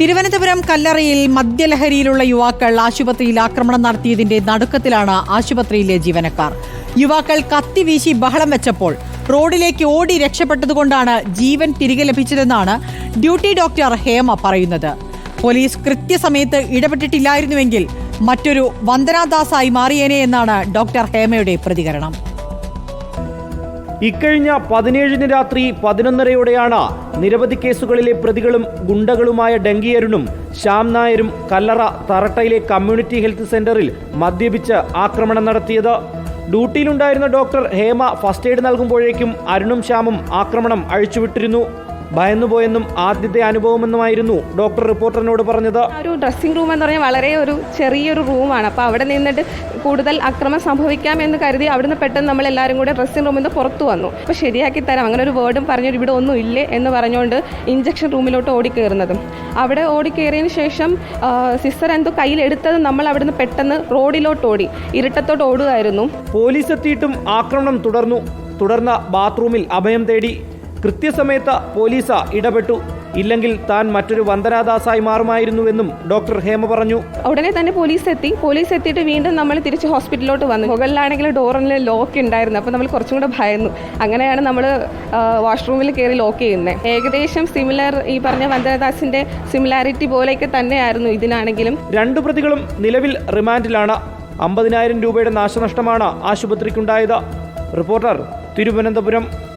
തിരുവനന്തപുരം കല്ലറയിൽ മദ്യലഹരിയിലുള്ള യുവാക്കൾ ആശുപത്രിയിൽ ആക്രമണം നടത്തിയതിന്റെ നടുക്കത്തിലാണ് ആശുപത്രിയിലെ ജീവനക്കാർ. യുവാക്കൾ കത്തി വീശി ബഹളം വെച്ചപ്പോൾ റോഡിലേക്ക് ഓടി രക്ഷപ്പെട്ടതുകൊണ്ടാണ് ജീവൻ തിരികെ ലഭിച്ചതെന്നാണ് ഡ്യൂട്ടി ഡോക്ടർ ഹേമ പറയുന്നത്. പോലീസ് കൃത്യസമയത്ത് ഇടപെട്ടിട്ടില്ലായിരുന്നുവെങ്കിൽ മറ്റൊരു വന്ദനാദാസായി മാറിയേനെ എന്നാണ് ഡോക്ടർ ഹേമയുടെ പ്രതികരണം. ഇക്കഴിഞ്ഞ പതിനേഴിന് രാത്രി പതിനൊന്നരയോടെയാണ് നിരവധി കേസുകളിലെ പ്രതികളും ഗുണ്ടകളുമായ ഡങ്കിയരുണും ശ്യാം നായരും കല്ലറ തറട്ടയിലെ കമ്മ്യൂണിറ്റി ഹെൽത്ത് സെന്ററിൽ മദ്യപിച്ച് ആക്രമണം നടത്തിയത്. ഡ്യൂട്ടിയിലുണ്ടായിരുന്ന ഡോക്ടർ ഹേമ ഫസ്റ്റ് എയ്ഡ് നൽകുമ്പോഴേക്കും അരുണും ശ്യാമും ആക്രമണം അഴിച്ചുവിട്ടിരുന്നു. ഭയന്നുപോയെന്നും ആദ്യത്തെ അനുഭവമെന്നുമായിരുന്നു ഡോക്ടർ റിപ്പോർട്ടറിനോട് പറഞ്ഞത്. ഒരു ഡ്രസ്സിംഗ് റൂം എന്ന് പറഞ്ഞാൽ വളരെ ഒരു ചെറിയൊരു റൂമാണ്. അപ്പോൾ അവിടെ നിന്നിട്ട് കൂടുതൽ അക്രമം സംഭവിക്കാം എന്ന് കരുതി അവിടുന്ന് പെട്ടെന്ന് നമ്മൾ എല്ലാവരും കൂടെ ഡ്രസ്സിംഗ് റൂമിൽ നിന്ന് പുറത്തു വന്നു. അപ്പോൾ ശരിയാക്കി തരാം. അങ്ങനെ ഒരു വേർഡും പറഞ്ഞു ഇവിടെ ഒന്നും ഇല്ലേ എന്ന് പറഞ്ഞുകൊണ്ട് ഇഞ്ചക്ഷൻ റൂമിലോട്ട് ഓടിക്കയറുന്നതും അവിടെ ഓടിക്കയറിയതിന് ശേഷം സിസ്റ്റർ എന്തോ കയ്യിലെടുത്തത് നമ്മൾ അവിടുന്ന് പെട്ടെന്ന് റോഡിലോട്ട് ഓടി. ഇരുട്ടത്തോട്ട് ഓടുകയായിരുന്നു. പോലീസ് എത്തിയിട്ടും ആക്രമണം തുടർന്നു. തുടർന്ന് ബാത്റൂമിൽ അഭയം തേടി. കൃത്യസമയത്ത് പോലീസ് ഇടപെട്ടു. ഇല്ലെങ്കിൽ താൻ മറ്റൊരു വന്ദനാദാസായി മാറുമായിരുന്നുവെന്നും ഡോക്ടർ ഹേമ പറഞ്ഞു. ഉടനെ തന്നെ പോലീസ് എത്തി. പോലീസ് എത്തിയിട്ട് വീണ്ടും നമ്മൾ തിരിച്ച് ഹോസ്പിറ്റലിലോട്ട് വന്നു. മുകളിലാണെങ്കിൽ ഡോറിൽ ലോക്ക് ഉണ്ടായിരുന്നു. അപ്പോൾ നമ്മൾ കുറച്ചും കൂടെ ഭയന്നു. അങ്ങനെയാണ് നമ്മൾ വാഷ്റൂമിൽ കയറി ലോക്ക് ചെയ്യുന്നത് ഏകദേശം സിമിലർ ഈ പറഞ്ഞ വന്ദനദാസിന്റെ സിമിലാരിറ്റി പോലെയൊക്കെ തന്നെയായിരുന്നു ഇതിനാണെങ്കിലും. രണ്ടു പ്രതികളും നിലവിൽ റിമാൻഡിലാണ്. അമ്പതിനായിരം രൂപയുടെ നാശനഷ്ടമാണ് ആശുപത്രിക്കുണ്ടായത്. റിപ്പോർട്ടർ തിരുവനന്തപുരം.